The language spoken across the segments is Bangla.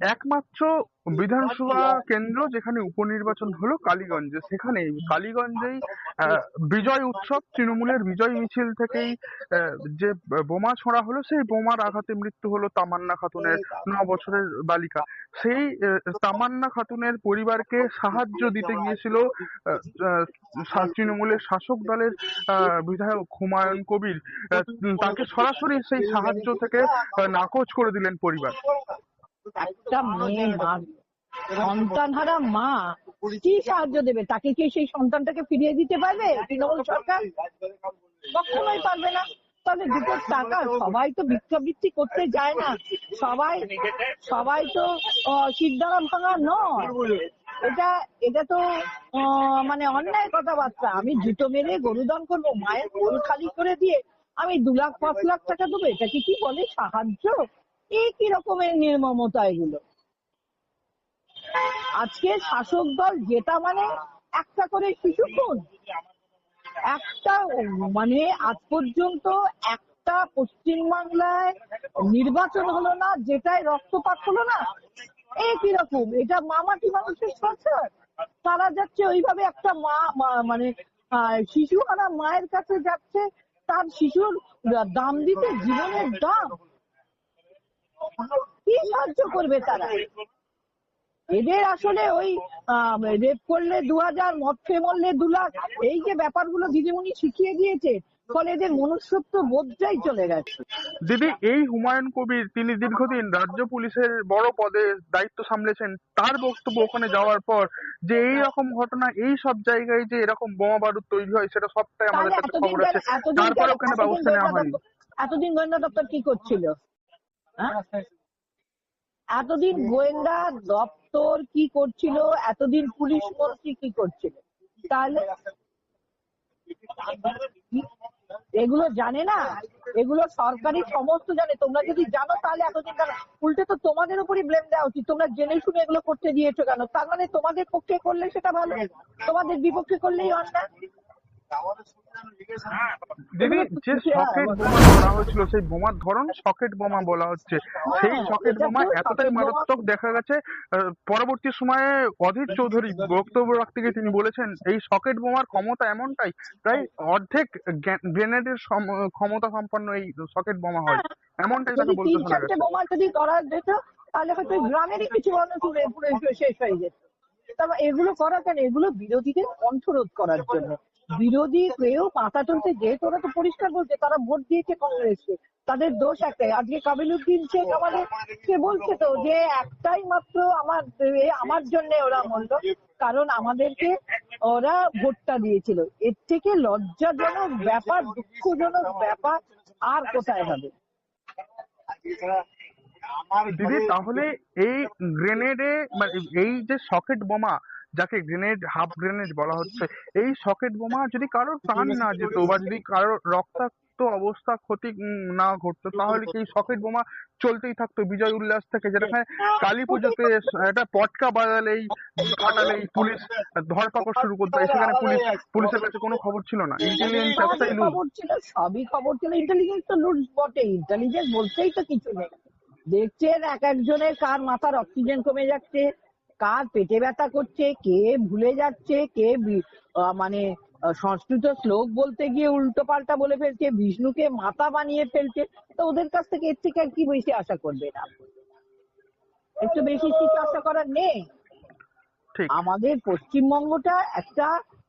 একমাত্র বিধানসভা কেন্দ্র যেখানে উপনির্বাচন হলো কালীগঞ্জে। সেখানে কালীগঞ্জেই বিজয় উৎসব, তৃণমূলের বিজয় মিছিল থেকেই যে বোমা ছোড়া হলো, সেই বোমার আঘাতে মৃত্যু হলো তামান্না খাতুনের ন বছরের বালিকা। সেই তামান্না খাতুনের পরিবারকে সাহায্য দিতে গিয়েছিল তৃণমূলের শাসক দলের বিধায়ক হুমায়ুন কবির। তাকে সরাসরি সেই সাহায্য থেকে নাকচ করে দিলেন পরিবার। একটা মেয়ে মা সন্তানহারা মা কি সাহায্য দেবে? তাকে কি সেই সন্তানটাকে ফিরিয়ে দিতে পারবে? তৃণমূল সরকার কখনোই পারবে না। তাহলে দুটো টাকা সবাই তো ভিক্ষাবৃত্তি করতে যায় না। সবাই সবাই তো শিরদাঁড়া ভাঙা নয়। এটা এটা তো মানে অন্যায় কথাবার্তা। আমি জুতো মেরে গরুদান করব মায়ের কোল খালি করে দিয়ে আমি দু লাখ পাঁচ লাখ টাকা দেবো। এটাকে কি বলে সাহায্য? কি রকমের নির্মমতা এগুলো আজকে শাসক দল যেটা মানে একটা করে শিশু খুন। একটা মানে আজ পর্যন্ত একটা পশ্চিমবাংলায় নির্বাচন হলো না যেটায় রক্তপাত হলো না। এই কীরকম এটা মামাটি মানুষের সরকার তারা যাচ্ছে ওইভাবে একটা মা মানে আহ, শিশুহারা মায়ের কাছে যাচ্ছে তার শিশুর দাম দিতে জীবনের দাম। কি সাহায্য করবে তারা? এদের আসলে ওই রেপ করলে দু হাজার মদ খেয়ে মরলে দু লাখ এই যে ব্যাপারগুলো দিদিমণি শিখিয়ে দিয়েছে ফলে এদের মনুষ্যত্ব বোধটাই চলে গেছে। দিদি এই হুমায়ুন কবির তিনি দীর্ঘদিন রাজ্য পুলিশের বড় পদে দায়িত্ব সামলেছেন তার বক্তব্য ওখানে যাওয়ার পর যে এই রকম ঘটনা এই সব জায়গায় যে এরকম বোমা বারুদ তৈরি হয় সেটা সবটাই আমাদের কাছে এতদিন খবর আছে তারপরে ওখানে ব্যবস্থা নেওয়া হয়নি। দপ্তর- এতদিন গোয়েন্দা দপ্তর কি করছিল? এতদিন গোয়েন্দা দপ্তর কি করছিল? এতদিন পুলিশ মন্ত্রী কি করছিল? তাহলে এগুলো জানে না? এগুলো সরকারি সমস্ত জানে। তোমরা যদি জানো তাহলে এতদিন উল্টে তো তোমাদের উপরই ব্লেম দেওয়া উচিত। তোমরা জেনে শুনে এগুলো করতে দিয়েছ কেন? তার মানে তোমাদের পক্ষে করলে সেটা ভালো। তোমাদের বিপক্ষে করলেই অন্যায়। দিদি যে সকেট বোমা ধরা হয়েছিল সেই বোমার ধরন সকেট বোমা বলা হচ্ছে। সেই সকেট বোমা এতটাই মারাত্মক দেখা গেছে পরবর্তী সময়ে অধীর চৌধুরী বক্তব্য রাখতে গিয়ে তিনি বলেছেন এই সকেট বোমার ক্ষমতা এমনটাই প্রায় অর্ধেক গ্রেনেডের ক্ষমতা সম্পন্ন এই সকেট বোমা হয়। এমনটাই তাকে যদি বলতে শোনা গেছে। বোমা যদি করা যেত তাহলে হয়তো গ্রামেরই কিছু মানুষ উড়ে পুড়ে শেষ হয়ে যেত। এগুলো করা কেন? এগুলো বিরোধীদের কণ্ঠরোধ করার জন্য। বিরোধী হয়েও তুলতে যেহেতু ওরা তো পরিষ্কার বলছে, তারা ভোট দিয়েছে কংগ্রেসকে। তাদের দোষ একটাই। আজকে কাবিলুদ্দিন শেখ আমাদের সে বলছে তো যে একটাই মাত্র আমার আমার জন্য ওরা মরলো কারণ আমাদেরকে ওরা ভোটটা দিয়েছিল। এর থেকে লজ্জাজনক ব্যাপার, দুঃখজনক ব্যাপার আর কোথায় হবে? দিদি, তাহলে এই গ্রেনেডে মানে এই যে সকেট বোমা যাকে গ্রেনেড হাফ গ্রেনেড বলা হচ্ছে এই সকেট বোমা যদি কারোর প্রাণ না যেত বা যদি কারোর রক্তাক্ত অবস্থা ক্ষতি না ঘটতো তাহলে কি এই সকেট বোমা চলতেই থাকতো? বিজয় উল্লাস থেকে যেখানে কালী পুজোতে একটা পটকা বাজালেই ফাটালেই পুলিশ ধরপাকড় শুরু করতো সেখানে পুলিশ পুলিশের কাছে কোনো খবর ছিল না। ইন্টেলিজেন্স খবর ছিল সবই খবর ছিল। ইন্টেলিজেন্স তো লুজ বটে ইন্টেলিজেন্স বলতেই তো কিছু নেই। দেখছেন এক একজনের কার মাথার অক্সিজেন কমে যাচ্ছে কার পেটে ব্যথা করছে কে ভুলে যাচ্ছে কে মানে সংস্কৃত শ্লোক বলতে গিয়ে উল্টো পাল্টা বলে ফেলছে বিষ্ণুকে মাতা বানিয়ে ফেলছে। তো ওদের কাছ থেকে এর থেকে আর কি বেশি আশা করবে না? একটু বেশি কিছু আশা করার নেই। আমাদের পশ্চিমবঙ্গটা একটা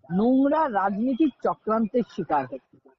নোংরা রাজনীতির চক্রান্তের শিকার হচ্ছে।